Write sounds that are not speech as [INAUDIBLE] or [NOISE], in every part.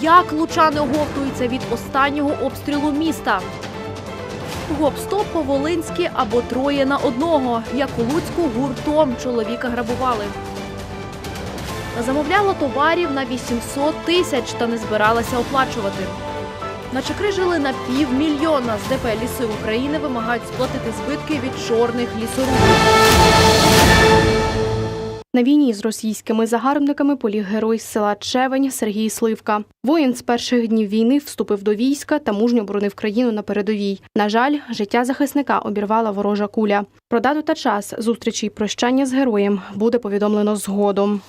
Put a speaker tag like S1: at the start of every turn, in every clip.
S1: Як лучани оговтуються від останнього обстрілу міста? Гоп-стоп по-волинськи або троє на одного. Як у Луцьку гуртом чоловіка грабували. Замовляла товарів на 800 тисяч та не збиралася оплачувати. Начекрижили на півмільйона. З ДП «Ліси України вимагають сплатити збитки від чорних лісорубів.
S2: На війні з російськими загарбниками поліг герой з села Чевень Сергій Сливка. Воїн з перших днів війни вступив до війська та мужньо боронив країну на передовій. На жаль, життя захисника обірвала ворожа куля. Про дату та час зустрічі й прощання з героєм буде повідомлено згодом.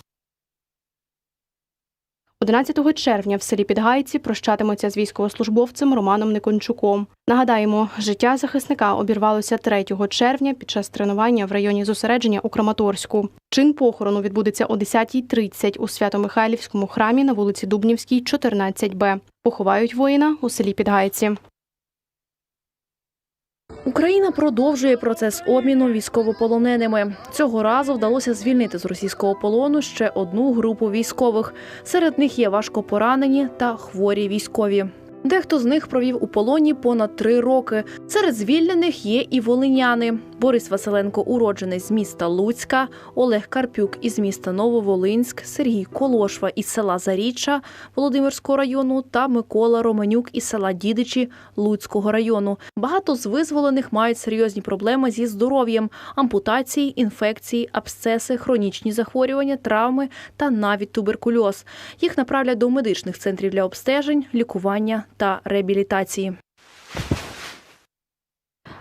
S2: 11 червня в селі Підгайці прощатимуться з військовослужбовцем Романом Никончуком. Нагадаємо, життя захисника обірвалося 3 червня під час тренування в районі зосередження у Краматорську. Чин похорону відбудеться о 10.30 у Свято-Михайлівському храмі на вулиці Дубнівській, 14Б. Поховають воїна у селі Підгайці.
S1: Україна продовжує процес обміну військовополоненими. Цього разу вдалося звільнити з російського полону ще одну групу військових. Серед них є важко поранені та хворі військові. Дехто з них провів у полоні понад три роки. Серед звільнених є і волиняни. Борис Василенко, уродженець з міста Луцька, Олег Карпюк із міста Нововолинськ, Сергій Колошва із села Заріччя Володимирського району та Микола Романюк із села Дідичі Луцького району. Багато з визволених мають серйозні проблеми зі здоров'ям: ампутації, інфекції, абсцеси, хронічні захворювання, травми та навіть туберкульоз. Їх направлять до медичних центрів для обстежень, лікування та реабілітації.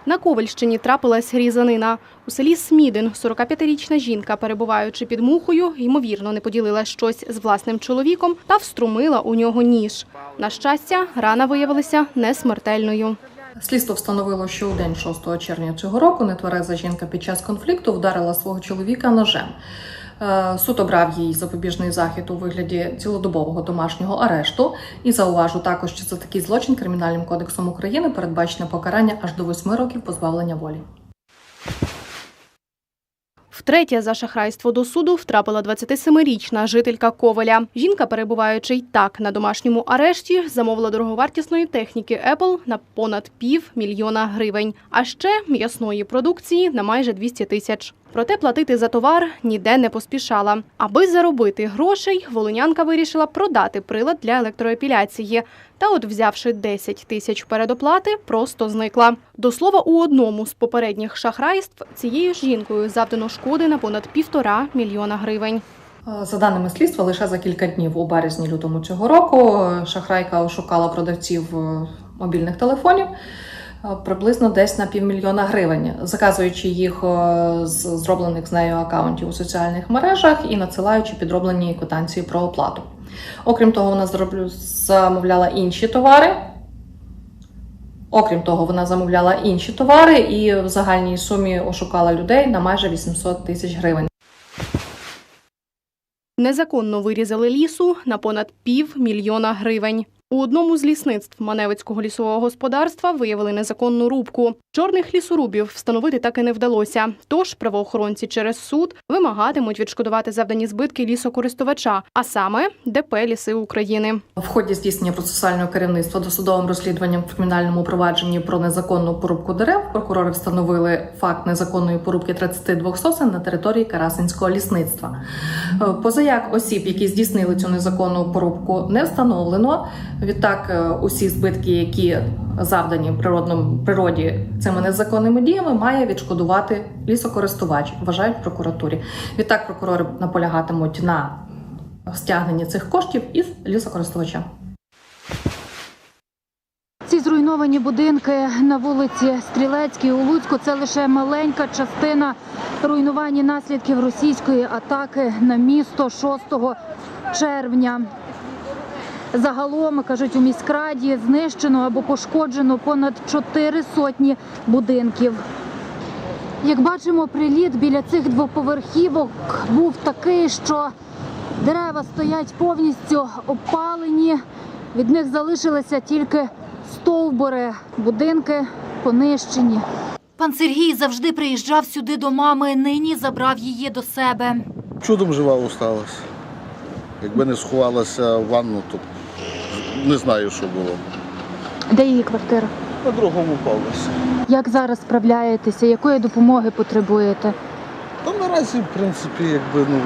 S2: На Ковальщині трапилась різанина. У селі Смідин 45-річна жінка, перебуваючи під мухою, ймовірно, не поділила щось з власним чоловіком та вструмила у нього ніж. На щастя, рана виявилася несмертельною.
S3: Слідство встановило, що у день 6 червня цього року нетвереза жінка під час конфлікту вдарила свого чоловіка ножем. Е, Суд обрав їй запобіжний захід у вигляді цілодобового домашнього арешту. І зауважу також, що за такий злочин Кримінальним кодексом України передбачене покарання аж до 8 років позбавлення волі.
S2: Втретє за шахрайство до суду втрапила 27-річна жителька Ковеля. Жінка, перебуваючи й так на домашньому арешті, замовила дороговартісної техніки Apple на понад пів мільйона гривень, а ще м'ясної продукції на майже 200 тисяч. Проте платити за товар ніде не поспішала. Аби заробити грошей, волинянка вирішила продати прилад для електроепіляції. Та, от, взявши 10 тисяч передоплати, просто зникла. До слова, у одному з попередніх шахрайств цією ж жінкою завдано шкоди на понад півтора мільйона гривень.
S3: За даними слідства, лише за кілька днів у березні-лютому цього року е, шахрайка ошукала продавців е, мобільних телефонів приблизно десь на півмільйона гривень, заказуючи їх е, з зроблених з нею акаунтів у соціальних мережах і надсилаючи підроблені квитанції про оплату. Окрім того, вона замовляла інші товари. Окрім того, вона замовляла інші товари і в загальній сумі ошукала людей на майже 800 тисяч гривень.
S2: Незаконно вирізали лісу на понад пів мільйона гривень. У одному з лісництв Маневицького лісового господарства виявили незаконну рубку. Чорних лісорубів встановити так і не вдалося. Тож правоохоронці через суд вимагатимуть відшкодувати завдані збитки лісокористувача, а саме ДП Ліси України.
S3: В ході здійснення процесуального керівництва досудовим розслідуванням в кримінальному провадженні про незаконну порубку дерев прокурори встановили факт незаконної порубки 32 сосен на території Карасинського лісництва. Е, Позаяк осіб, які здійснили цю незаконну порубку, не встановлено. Відтак, е, усі збитки, які завдані природному природі цими незаконними діями, має відшкодувати лісокористувач, вважають в прокуратурі. Відтак прокурори наполягатимуть на стягненні цих коштів із лісокористувача.
S4: Ці зруйновані будинки на вулиці Стрілецькій у Луцьку це лише маленька частина руйнування наслідків російської атаки на місто 6 червня. Загалом, кажуть, у міськраді знищено або пошкоджено понад чотири сотні будинків. Як бачимо, приліт біля цих двоповерхівок був такий, що дерева стоять повністю опалені. Від них залишилися тільки стовбури, будинки понищені.
S5: Пан Сергій завжди приїжджав сюди до мами, нині забрав її до себе.
S6: Чудом жива осталась. Якби не сховалася в ванну, то не знаю, що було.
S4: Де її квартира?
S6: На другому поверсі.
S4: Як зараз справляєтеся? Якої допомоги потребуєте?
S6: Та наразі, в принципі, якби ну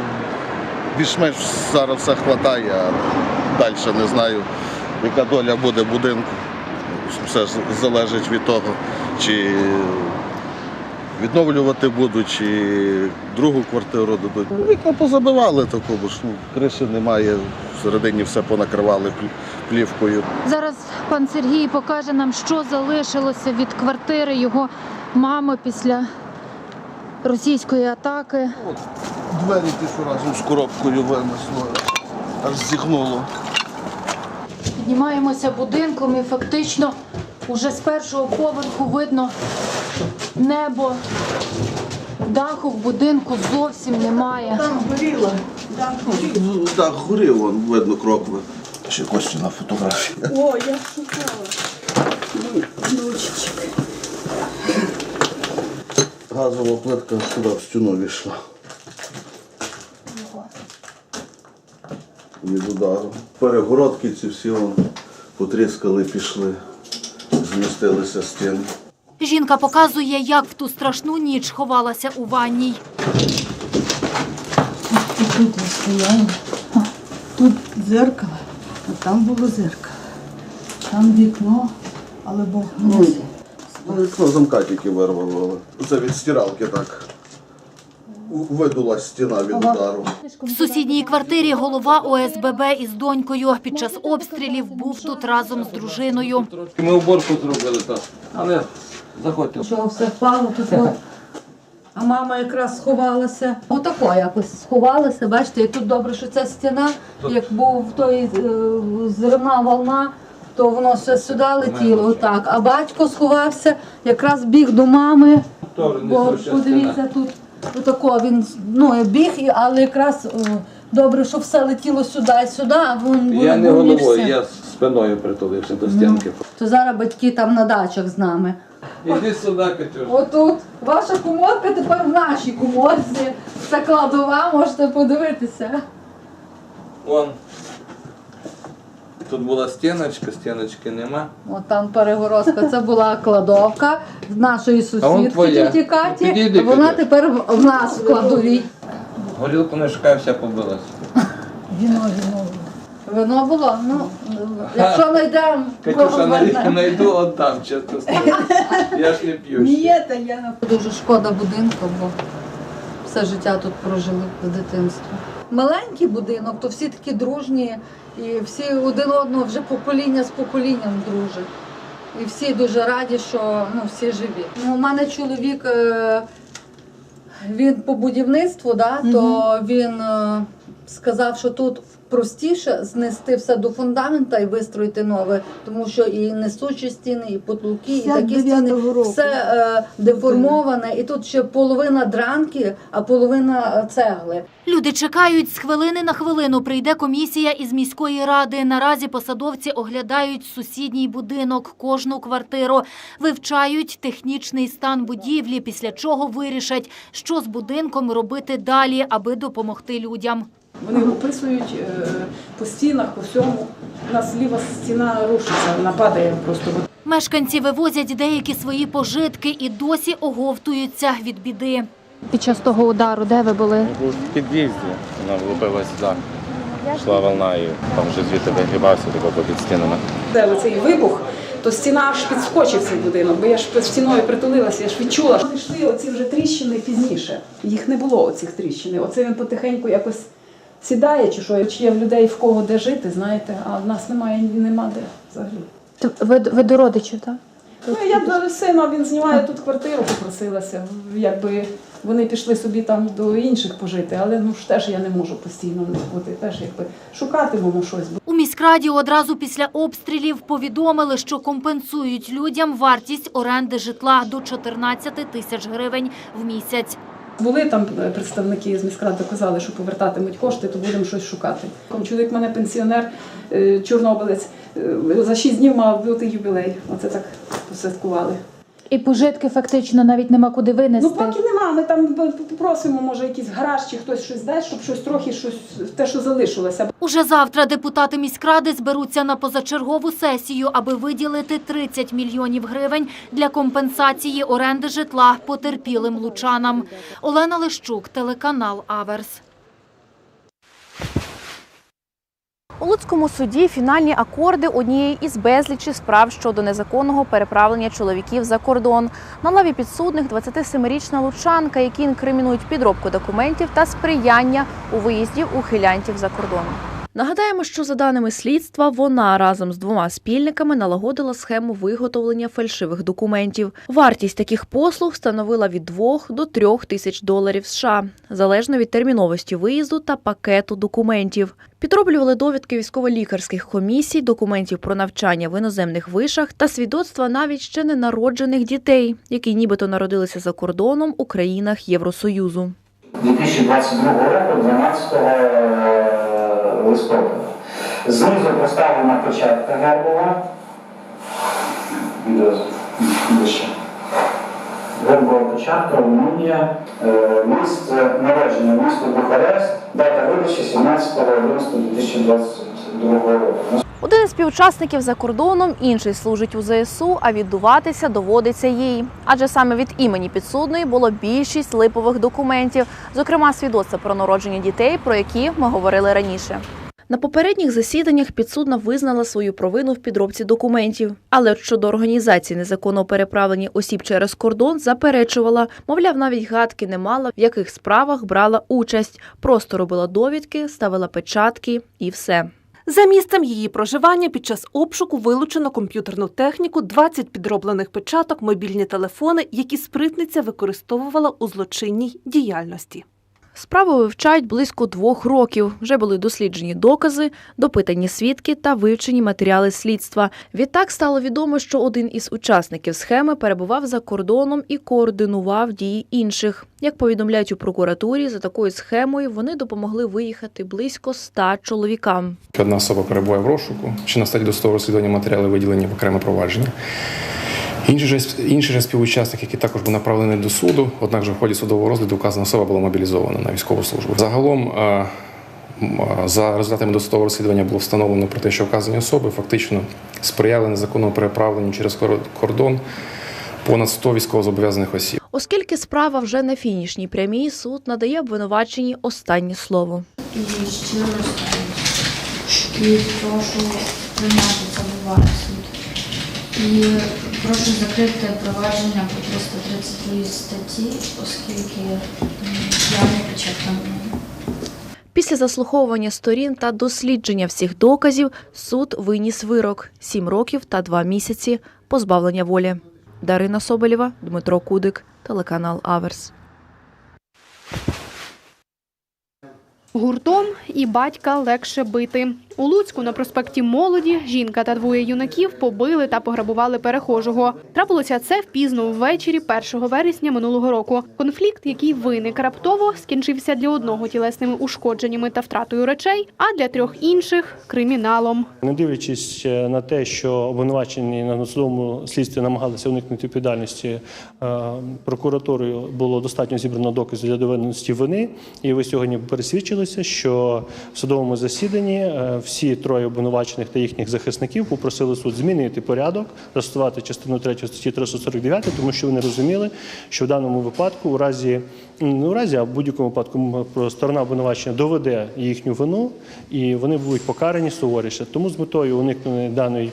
S6: більш-менш зараз все вистачає, а далі не знаю, яка доля буде будинку. Все ж залежить від того, чи відновлювати будуть, чи другу квартиру дадуть. Ну, Вікна позабивали таку, бо ж ну, криші немає, всередині все понакривали плівкою.
S4: Зараз пан Сергій покаже нам, що залишилося від квартири його мами після російської атаки.
S6: Двері ті, що разом з коробкою винесло, аж зігнуло.
S4: Піднімаємося будинком і фактично уже з першого поверху видно небо. Даху в будинку зовсім немає.
S6: Ну, Так, горів, видно крокви. Ще кості на фотографії.
S7: О, я шукала. Внучечек.
S6: Газова плитка сюди в стіну війшла. Від удару. Перегородки ці всі вон, потріскали, пішли, змістилися стіни.
S5: Жінка показує, як в ту страшну ніч ховалася у ванній.
S7: Тут я стояла. Тут дзеркало, там було зеркало. Там вікно, але Бог мене.
S6: Вікно замка тільки вирвало. Це від стиралки так. Видулась стіна від удару.
S5: В сусідній квартирі голова ОСББ із донькою. Під час обстрілів був тут разом з дружиною.
S8: Ми уборку зробили, так. Але заходьте.
S7: Що все впало тут. [LAUGHS] А мама якраз сховалася. Отако якось сховалася. Бачите, і тут добре, що ця стіна, як був той е, зривна волна, то воно все сюди летіло. Отак. А батько сховався, якраз біг до мами. Бо подивіться тут, отако він ну, біг, але якраз е, добре, що все летіло сюди і сюди, а він
S8: Я не головою, я спиною притулився до стінки.
S7: То зараз батьки там на дачах з нами.
S8: Іди сюди, Катюш.
S7: Отут ваша комодка тепер в нашій комодці. Це кладова, можете подивитися.
S8: Вон. Тут була стіночка, стіночки нема.
S7: От там перегорозка. Це була кладовка з нашої
S8: А
S7: сусідки
S8: твоя.
S7: тіті Каті.
S8: Підійди,
S7: Вона
S8: підійди.
S7: тепер в в нас в кладовій.
S8: Горілку не шукаю, вся побилася.
S7: Віно, віно. Вино було? Ну, якщо знайдемо,
S8: Катюша,
S7: кого
S8: най- найду от там, чесно скажу. Я ж не п'ю.
S7: Ні, та я на дуже шкода будинку, бо все життя тут прожили з дитинства. Маленький будинок, то всі такі дружні, і всі один одного вже покоління з поколінням дружать. І всі дуже раді, що ну, всі живі. Ну, у мене чоловік, е, він по будівництву, да, то він е, сказав, що тут простіше знести все до фундамента і вистроїти нове, тому що і несучі стіни, і потолки, і такі стіни, все е, деформоване, і тут ще половина дранки, а половина е, цегли.
S5: Люди чекають з хвилини на хвилину. Прийде комісія із міської ради. Наразі посадовці оглядають сусідній будинок, кожну квартиру, вивчають технічний стан будівлі, після чого вирішать, що з будинком робити далі, аби допомогти людям.
S9: Вони описують е, по стінах, по всьому. У нас ліва стіна рушиться, вона падає просто.
S5: Мешканці вивозять деякі свої пожитки і досі оговтуються від біди.
S4: Під час того удару, де ви були?
S10: В під'їзді, вона влупилась за. Йшла волна і там вже звідти вигрібався тако під стінами.
S9: Де цей вибух, то стіна аж підскочив цей будинок, бо я ж під стіною притулилася, я ж відчула. Вони йшли оці вже тріщини пізніше. Їх не було оцих тріщин. Оце він потихеньку якось сідає, чи що, чи є в людей в кого де жити, знаєте, а в нас немає нема де взагалі.
S4: Ви, ви до родичів, так?
S9: Ну, я до сина, він знімає тут квартиру, попросилася. Якби вони пішли собі там до інших пожити, але ну ж теж я не можу постійно бути. Теж якби шукатимемо щось.
S5: У міськраді одразу після обстрілів повідомили, що компенсують людям вартість оренди житла до 14 тисяч гривень в місяць.
S9: Були там е, представники з міськради, казали, що повертатимуть кошти, то будемо щось шукати. Чоловік мене пенсіонер, е, чорнобилець, е, за шість днів мав бути ювілей. Оце так посвяткували.
S4: І пожитки фактично навіть нема куди винести.
S9: Ну поки нема, ми там п- п- може, якийсь гараж чи хтось щось дасть, щоб щось трохи щось те, що залишилося.
S5: Уже завтра депутати міськради зберуться на позачергову сесію, аби виділити 30 мільйонів гривень для компенсації оренди житла потерпілим лучанам. Олена Лищук, телеканал Аверс.
S1: У Луцькому суді фінальні акорди однієї із безлічі справ щодо незаконного переправлення чоловіків за кордон. На лаві підсудних 27-річна лучанка, які інкримінують підробку документів та сприяння у виїзді ухилянтів за кордон. Нагадаємо, що за даними слідства, вона разом з двома спільниками налагодила схему виготовлення фальшивих документів. Вартість таких послуг становила від 2 до 3 тисяч доларів США, залежно від терміновості виїзду та пакету документів. Підроблювали довідки військово-лікарських комісій, документів про навчання в іноземних вишах та свідоцтва навіть ще не народжених дітей, які нібито народилися за кордоном у країнах Євросоюзу.
S11: 2022 року, 12 листопада. Знизу поставлена початка гербова. Гербова початка, Румунія, місце народження, місто Бухарест, дата видачі 17.11.2022 року.
S1: Один із співучасників за кордоном, інший служить у ЗСУ, а віддуватися доводиться їй. Адже саме від імені підсудної було більшість липових документів, зокрема свідоцтва про народження дітей, про які ми говорили раніше. На попередніх засіданнях підсудна визнала свою провину в підробці документів, але щодо організації незаконного переправлення осіб через кордон заперечувала, мовляв, навіть гадки не мала, в яких справах брала участь, просто робила довідки, ставила печатки і все.
S12: За місцем її проживання під час обшуку вилучено комп'ютерну техніку, 20 підроблених печаток, мобільні телефони, які спритниця використовувала у злочинній діяльності.
S1: Справу вивчають близько двох років. Вже були досліджені докази, допитані свідки та вивчені матеріали слідства. Відтак стало відомо, що один із учасників схеми перебував за кордоном і координував дії інших. Як повідомляють у прокуратурі, за такою схемою вони допомогли виїхати близько ста чоловікам.
S13: Одна особа перебуває в розшуку, чи на стадії досудового розслідування матеріали виділені в окреме провадження. Інший же, інший же співучасник, який також був направлений до суду, однак же в ході судового розгляду вказана особа була мобілізована на військову службу. Загалом, е, е, за результатами досудового розслідування було встановлено про те, що вказані особи фактично сприяли незаконному переправленню через кор- кордон понад 100 військовозобов'язаних осіб.
S1: Оскільки справа вже на фінішній прямій, суд надає обвинуваченій останнє слово.
S14: і щиро і прошу прийняти це до суд. І прошу закрити провадження по 332 статті, оскільки я не початка
S1: Після заслуховування сторін та дослідження всіх доказів суд виніс вирок 7 років та 2 місяці позбавлення волі. Дарина Соболєва, Дмитро Кудик, телеканал Аверс.
S2: Гуртом і батька легше бити. У Луцьку на проспекті Молоді жінка та двоє юнаків побили та пограбували перехожого. Трапилося це впізно ввечері 1 вересня минулого року. Конфлікт, який виник раптово, скінчився для одного тілесними ушкодженнями та втратою речей, а для трьох інших криміналом.
S15: Не дивлячись е, на те, що обвинувачені на судовому слідстві намагалися уникнути відповідальності, е, прокуратурою було достатньо зібрано доказів для доведеності вини. І ви сьогодні пересвідчилися, що в судовому засіданні е, всі троє обвинувачених та їхніх захисників попросили суд змінити порядок, застосувати частину 3 статті 349, тому що вони розуміли, що в даному випадку, у разі не у разі, а в будь-якому випадку сторона обвинувачення доведе їхню вину, і вони будуть покарані суворіше. Тому з метою уникнення даної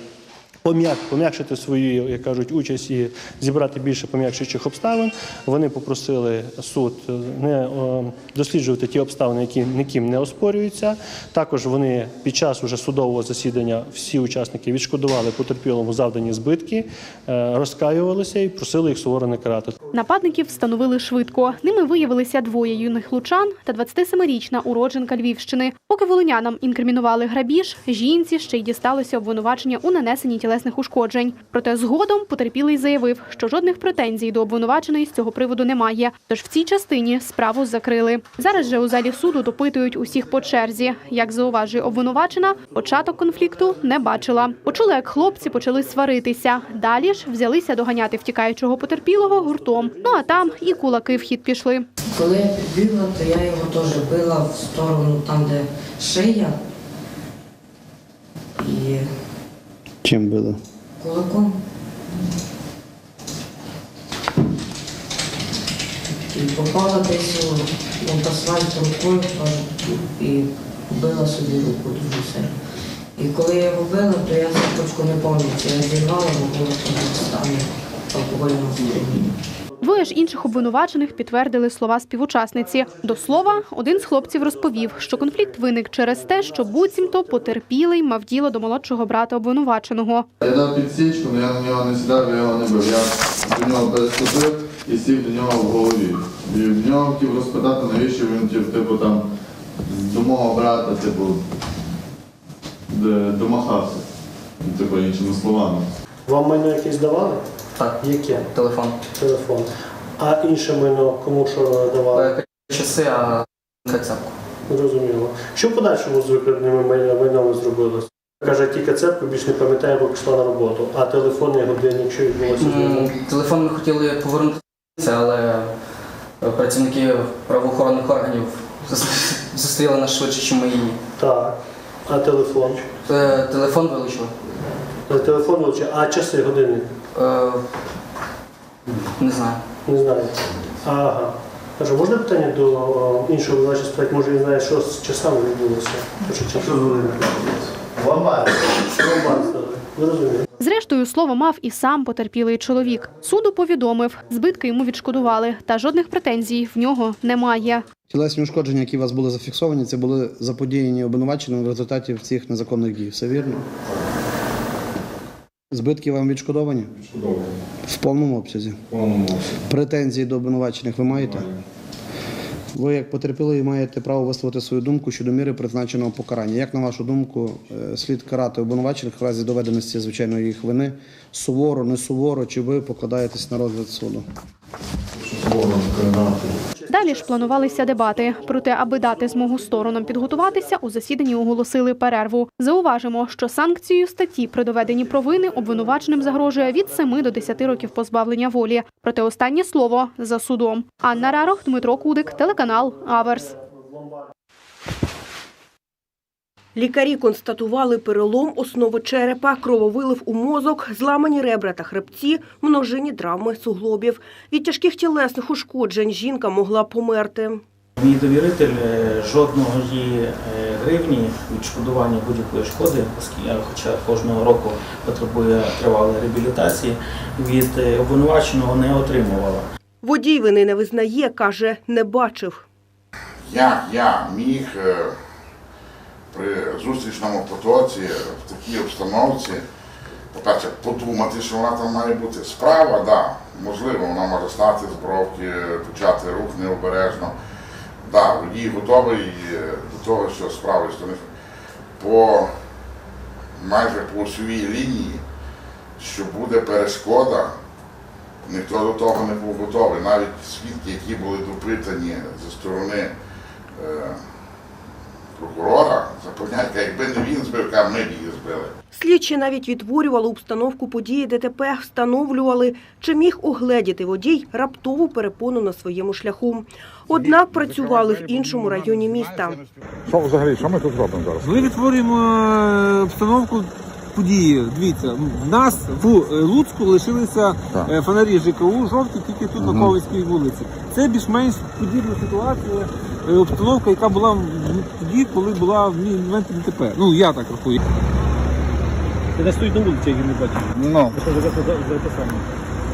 S15: пом'якшити свою, як кажуть, участь і зібрати більше пом'якшуючих обставин. Вони попросили суд е, не е, досліджувати ті обставини, які ніким не оспорюються. Також вони під час уже судового засідання всі учасники відшкодували потерпілому завдані збитки, е, розкаювалися і просили їх суворо не карати.
S2: Нападників встановили швидко. Ними виявилися двоє юних лучан та 27-річна уродженка Львівщини. Поки волинянам інкримінували грабіж, жінці ще й дісталося обвинувачення у нанесенні тілесних ушкоджень. Проте згодом потерпілий заявив, що жодних претензій до обвинуваченої з цього приводу немає. Тож в цій частині справу закрили. Зараз же у залі суду допитують усіх по черзі. Як зауважує обвинувачена, початок конфлікту не бачила. Почули, як хлопці почали сваритися. Далі ж взялися доганяти втікаючого потерпілого гуртом. Ну а там і кулаки в хід пішли.
S16: Коли я підбігла, то я його теж била в сторону там, де шия. І
S17: Чим было?
S16: кулаком. И попала десь он асфальт рукою і била собі руку дуже сильно. І коли я його била, то я цепочку не пам'ятаю, Я зірвала, бо було в стані алкогольного.
S2: Двоє ж інших обвинувачених підтвердили слова співучасниці. До слова, один з хлопців розповів, що конфлікт виник через те, що буцімто потерпілий мав діло до молодшого брата обвинуваченого.
S18: Я дав підсічку, але я на нього не сідав, я його не бив. Я до нього переступив і сів до нього в голові. І в нього хотів розпитати, навіщо він типу, типу там до мого брата, типу, домахався. Типу, іншими словами.
S19: Вам майно якесь давали?
S20: Так.
S19: Яке?
S20: Телефон.
S19: Телефон. А інше майно кому що давали?
S20: Часи, а кацапку.
S19: Зрозуміло. Що в подальшому з викраденими майном зробилось? Каже, тільки цепку більш не пам'ятає, бо пішла на роботу. А телефонний годинник, що відбулося з ним?
S20: Телефон ми хотіли повернути, але е, працівники правоохоронних органів [LAUGHS] зустріли нас швидше, ніж ми її.
S19: Так. А телефон?
S20: Е, Телефон вилучили.
S19: Е, Телефон вилучив. А часи, годинник?
S20: Е, Не знаю.
S19: Не знаю. Ага. Каже, можна питання до о, іншого обвинувача спитати, може він знає, що з часами відбулося? Що з годинником? Ламбар. Ламбар стали. Ви розумієте?
S2: Зрештою, слово мав і сам потерпілий чоловік. Суду повідомив, збитки йому відшкодували, та жодних претензій в нього немає.
S17: Тілесні ушкодження, які у вас були зафіксовані, це були заподіяні обвинуваченим в результаті цих незаконних дій. Все вірно? Збитки вам відшкодовані?
S13: Відшкодовуємо.
S17: В повному обсязі.
S13: В повному обсязі.
S17: Претензії до обвинувачених ви маєте? Ви, як потерпілий, маєте право висловити свою думку щодо міри призначеного покарання. Як на вашу думку, е, слід карати обвинувачених в разі доведеності звичайно їх вини суворо, не суворо, чи ви покладаєтесь на розгляд суду?
S2: Далі ж планувалися дебати. Проте, аби дати змогу сторонам підготуватися, у засіданні оголосили перерву. Зауважимо, що санкцією статті при доведенні провини обвинуваченим загрожує від 7 до 10 років позбавлення волі. Проте останнє слово за судом. Анна Рарох, Дмитро Кудик, телеканал Аверс.
S21: Лікарі констатували перелом основи черепа, крововилив у мозок, зламані ребра та хребці, множинні травми суглобів. Від тяжких тілесних ушкоджень жінка могла померти.
S22: Мій довіритель е, жодного її е, гривні відшкодування будь-якої шкоди, оскільки, хоча кожного року потребує тривалої реабілітації, від е, обвинуваченого не отримувала.
S21: Водій вини не визнає, каже, не бачив.
S23: Як я міг е, при зустрічному потоці в такій обстановці, по-перше, подумати, що вона там має бути. Справа, да, можливо, вона може стати з бровки, почати рух необережно. Да, водій готовий е, до того, що з правої сторони по майже по осьовій лінії, що буде перешкода, ніхто до того не був готовий. Навіть свідки, які були допитані зі сторони е, прокурора, запевняють, якби не він збив, а ми б її збили.
S21: Слідчі навіть відтворювали обстановку події ДТП, встановлювали, чи міг угледіти водій раптову перепону на своєму шляху. Однак працювали в іншому районі міста.
S24: Що взагалі, що ми тут робимо зараз?
S25: Ми відтворюємо е, обстановку події. Дивіться, в нас в е, Луцьку лишилися е, фонарі ЖКУ жовті тільки тут на Ковальській вулиці. Це більш-менш подібна ситуація, обстановка, яка була тоді, коли була в момент ДТП. Ну я так рахую.
S19: Ти не стоїть на вулиці, як він не бачив.
S24: Ну.
S19: Це записано.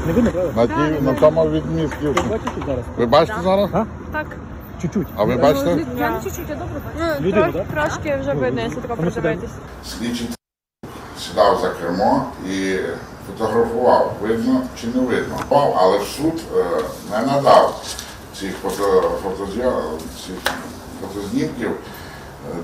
S19: Не видно, правда?
S24: На, на тому відмістку.
S19: Ви бачите зараз?
S24: Ви бачите зараз?
S19: Так. Чуть-чуть.
S24: А ви бачите?
S19: Я
S26: не чуть-чуть, я добре бачу.
S19: Ну?
S26: Трошки вже видно, якщо тако придивитись.
S23: Слідчий сідав за кермо і фотографував, видно чи не видно. Але в суд е, не надав цих фото, фотозйо- цих фотознімків,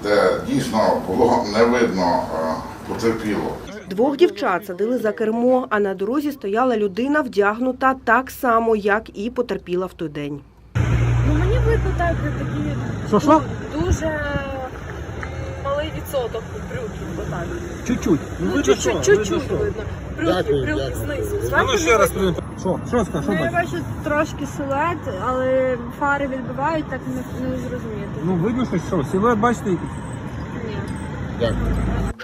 S23: де дійсно було не видно е, потерпіло.
S21: Двох дівчат садили за кермо, а на дорозі стояла людина, вдягнута так само, як і потерпіла в той день.
S26: Ну мені видно так такі
S25: Що, що?
S26: дуже малий відсоток отак.
S25: Чуть-чуть. Ну,
S26: Ну,
S25: видно, що?
S26: чуть-чуть,
S25: Видно,
S26: чуть-чуть
S25: що?
S26: видно.
S25: Дякую.
S26: знизу.
S25: А ну
S26: Зверху
S25: ще раз
S26: видно.
S25: Що? Що скажеш? Що
S26: Ну, я
S25: бачиш?
S26: бачу трошки силует, але фари відбивають, так не, не зрозуміти.
S25: Ну, видно, що що? Силует, бачите?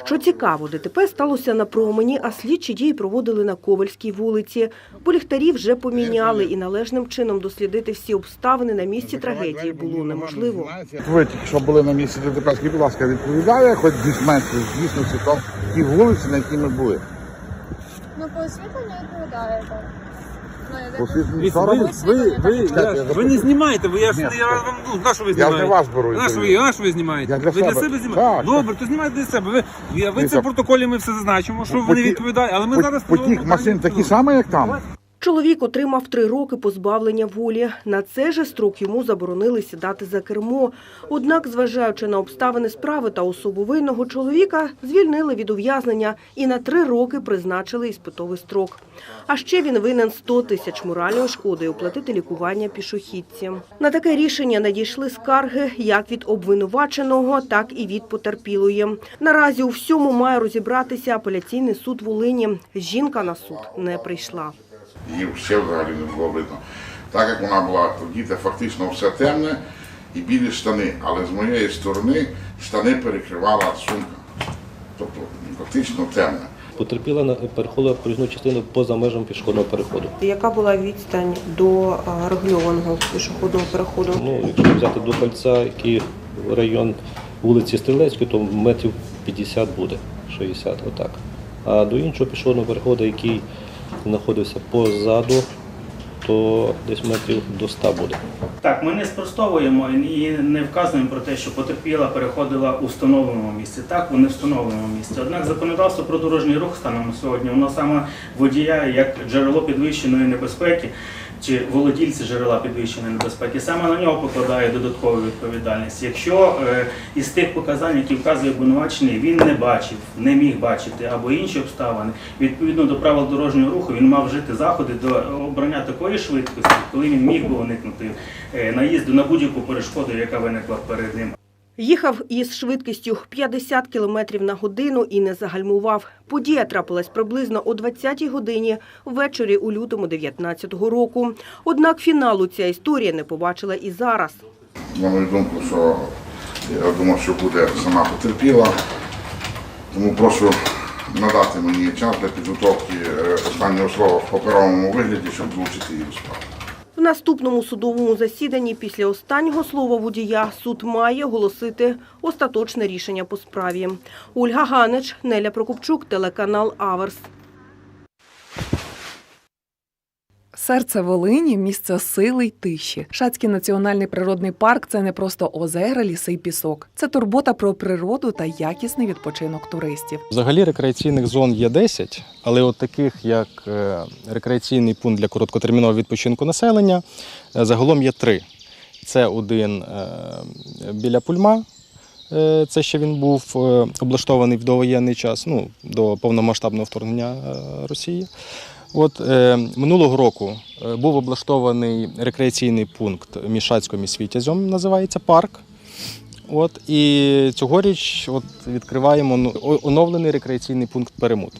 S21: Що цікаво, ДТП сталося на промені, а слідчі дії проводили на Ковальській вулиці. Бо ліхтарі вже поміняли і належним чином дослідити всі обставини на місці трагедії було неможливо.
S24: Ви тільки що були на місці ДТП, скажіть, будь ласка, відповідає хоч дійсності, дійсності то ті вулиці, на які ми були?
S26: Ну, по освітленню відповідає так.
S24: Сторони?
S25: ви, ви, ви, я-
S24: я
S25: ви не знімаєте, ви я ж я вам ну, на що ви
S24: Я
S25: знімаєте?
S24: для вас беру
S25: На що ви,
S24: інтерв'ю.
S25: на що ви знімаєте?
S24: Я для
S25: ви для
S24: себе.
S25: знімаєте?
S24: Так,
S25: Добре, то знімайте для себе. Ви, ви, ви це
S24: Дивіться,
S25: в протоколі ми все зазначимо, що вони відповідають, але ми
S24: По-
S25: зараз
S24: Потік машин такі самі, як там?
S21: Чоловік отримав три роки позбавлення волі. На цей же строк йому заборонили сідати за кермо. Однак, зважаючи на обставини справи та особу винного чоловіка, звільнили від ув'язнення і на три роки призначили іспитовий строк. А ще він винен 100 тисяч моральної шкоди і оплатити лікування пішохідці. На таке рішення надійшли скарги як від обвинуваченого, так і від потерпілої. Наразі у всьому має розібратися апеляційний суд Волині. Жінка на суд не прийшла.
S23: Її ще взагалі не було видно. Так як вона була тоді, де фактично все темне і білі штани, але з моєї сторони штани перекривала сумка. Тобто фактично темне.
S27: Потерпіла на переходила проїзну частину поза межами пішохідного переходу.
S21: Яка була відстань до а, регульованого пішохідного переходу?
S27: Ну, якщо взяти до кольця, який район вулиці Стрілецької, то метрів 50 буде, 60, отак. А до іншого пішохідного переходу, який знаходився позаду, то десь метрів до 100 буде.
S22: Так, ми не спростовуємо і не вказуємо про те, що потерпіла переходила у встановленому місці. Так, у невстановленому місці. Однак законодавство про дорожній рух станом сьогодні, воно саме водія як джерело підвищеної небезпеки чи володільці джерела підвищеної небезпеки, саме на нього покладає додаткову відповідальність. Якщо е, із тих показань, які вказує обвинувачений, він не бачив, не міг бачити або інші обставини, відповідно до правил дорожнього руху, він мав вжити заходи до обрання такої швидкості, коли він міг би уникнути е, наїзду на будь-яку перешкоду, яка виникла перед ним.
S21: Їхав із швидкістю 50 км на годину і не загальмував. Подія трапилась приблизно о 20-й годині ввечері у лютому 19-го року. Однак фіналу ця історія не побачила і зараз.
S23: На мою думку, що я думав, що буде сама потерпіла. Тому прошу надати мені час для підготовки е, останнього слова в паперовому вигляді, щоб долучити її до справи.
S21: В наступному судовому засіданні після останнього слова водія суд має оголосити остаточне рішення по справі. Ольга Ганич, Неля Прокопчук, телеканал Аверс.
S28: Серце Волині місце сили й тиші. Шацький національний природний парк це не просто озера, ліси й пісок. Це турбота про природу та якісний відпочинок туристів.
S29: Взагалі рекреаційних зон є 10, але от таких як е, рекреаційний пункт для короткотермінового відпочинку населення е, загалом є три. Це один е, біля Пульма. Це ще він був облаштований в довоєнний час, ну, до повномасштабного вторгнення Росії. От е, минулого року е, був облаштований рекреаційний пункт між Шацьком і називається парк. От і цьогоріч от відкриваємо ну, оновлений рекреаційний пункт Перемут.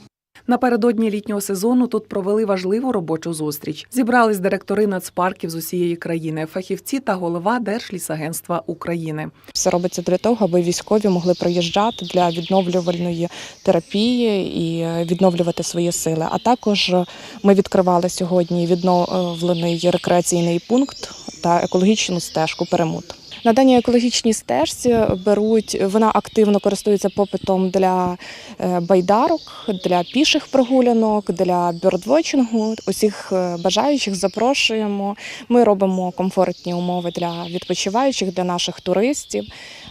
S28: Напередодні літнього сезону тут провели важливу робочу зустріч. Зібрались директори нацпарків з усієї країни, фахівці та голова Держлісагентства України.
S30: Все робиться для того, аби військові могли приїжджати для відновлювальної терапії і е, відновлювати свої сили. А також е, ми відкривали сьогодні відновлений рекреаційний пункт та екологічну стежку перемут. На даній екологічній стежці беруть, вона активно користується попитом для е, байдарок, для піших прогулянок, для бьордвотчингу. Усіх е, бажаючих запрошуємо. Ми робимо комфортні умови для відпочиваючих, для наших туристів,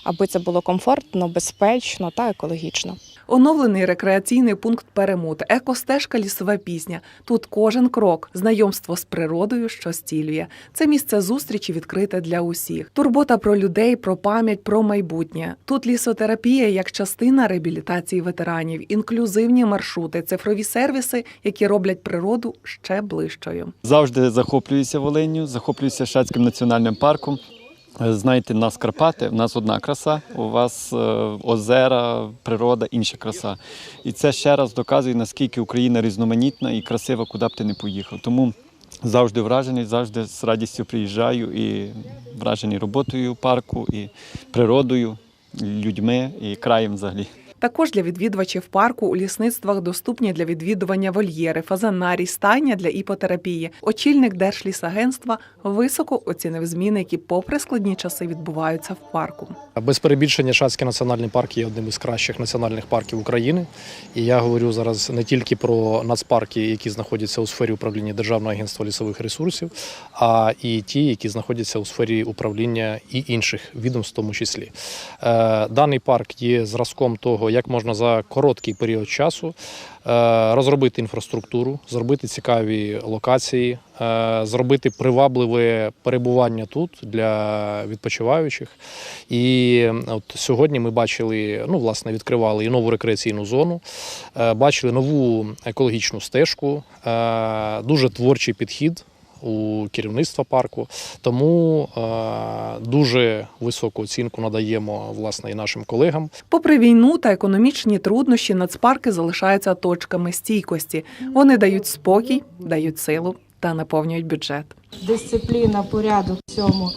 S30: аби це було комфортно, безпечно та екологічно.
S28: Оновлений рекреаційний пункт перемут, екостежка лісова пісня. Тут кожен крок, знайомство з природою, що стілює. Це місце зустрічі відкрите для усіх. Турбота про людей, про пам'ять, про майбутнє. Тут лісотерапія як частина реабілітації ветеранів, інклюзивні маршрути, цифрові сервіси, які роблять природу ще ближчою.
S31: Завжди захоплююся Волинню, захоплююся Шацьким національним парком. Е, Знаєте, нас Карпати, в нас одна краса, у вас е, озера, природа, інша краса. І це ще раз доказує, наскільки Україна різноманітна і красива, куди б ти не поїхав. Тому завжди вражений, завжди з радістю приїжджаю і вражений роботою парку, і природою, людьми і краєм взагалі.
S28: Також для відвідувачів парку у лісництвах доступні для відвідування вольєри, фазанарій, стайня для іпотерапії. Очільник Держлісагентства високо оцінив зміни, які, попри складні часи, відбуваються в парку.
S32: Без перебільшення Шацький національний парк є одним із кращих національних парків України. І я говорю зараз не тільки про нацпарки, які знаходяться у сфері управління Державного агентства лісових ресурсів, а і ті, які знаходяться у сфері управління і інших відомств, в тому числі. Е, Даний парк є зразком того, як можна за короткий період часу е, розробити інфраструктуру, зробити цікаві локації, е, зробити привабливе перебування тут для відпочиваючих. І от сьогодні ми бачили, ну власне, відкривали і нову рекреаційну зону, е, бачили нову екологічну стежку, дуже творчий підхід. У керівництва парку, тому е, дуже високу оцінку надаємо власне і нашим колегам.
S28: Попри війну та економічні труднощі, нацпарки залишаються точками стійкості. Вони дають спокій, дають силу та наповнюють бюджет.
S33: дисципліна, порядок в цьому.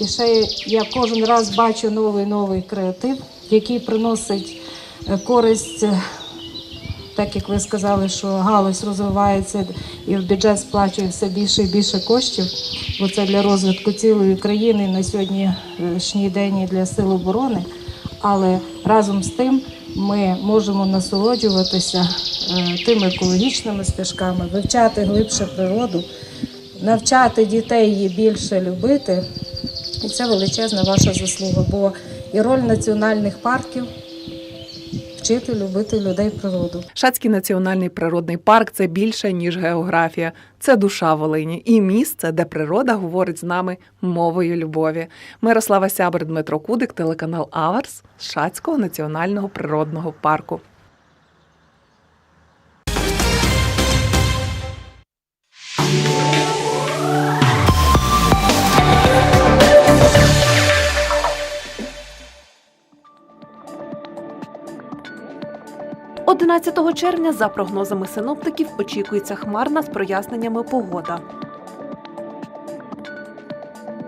S33: І ще я кожен раз бачу новий новий креатив, який приносить е, користь, е, так як ви сказали, що галузь розвивається і в бюджет сплачує все більше і більше коштів. Бо це для розвитку цілої країни на сьогоднішній день і для сил оборони. Але разом з тим ми можемо насолоджуватися е, тими екологічними стежками, вивчати глибше природу навчати дітей її більше любити. І це величезна ваша заслуга. Бо і роль національних парків вчити любити людей природу.
S28: Шацький національний природний парк це більше ніж географія, це душа Волині і місце, де природа говорить з нами мовою любові. Мирослава Сябер, Дмитро Кудик, телеканал Аверс Шацького національного природного парку.
S34: – 11 червня, за прогнозами синоптиків, очікується хмарна з проясненнями погода.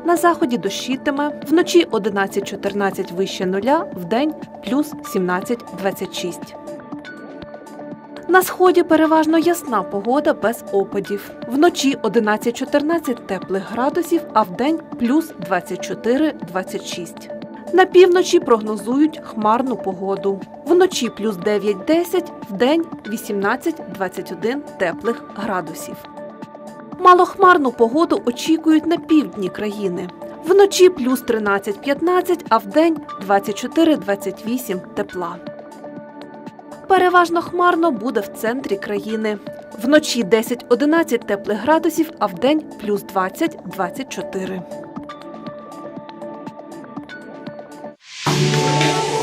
S34: На заході дощитиме, вночі 11-14 вище нуля, вдень плюс 17-26. На сході переважно ясна погода без опадів. Вночі 11-14 теплих градусів, а вдень плюс 24-26. На півночі прогнозують хмарну погоду. Вночі плюс 9-10, вдень 18-21 теплих градусів. Малохмарну погоду очікують на півдні країни. Вночі плюс 13-15, а вдень 24-28 тепла. Переважно хмарно буде в центрі країни. Вночі 10-11 теплих градусів, а вдень плюс 20-24. Música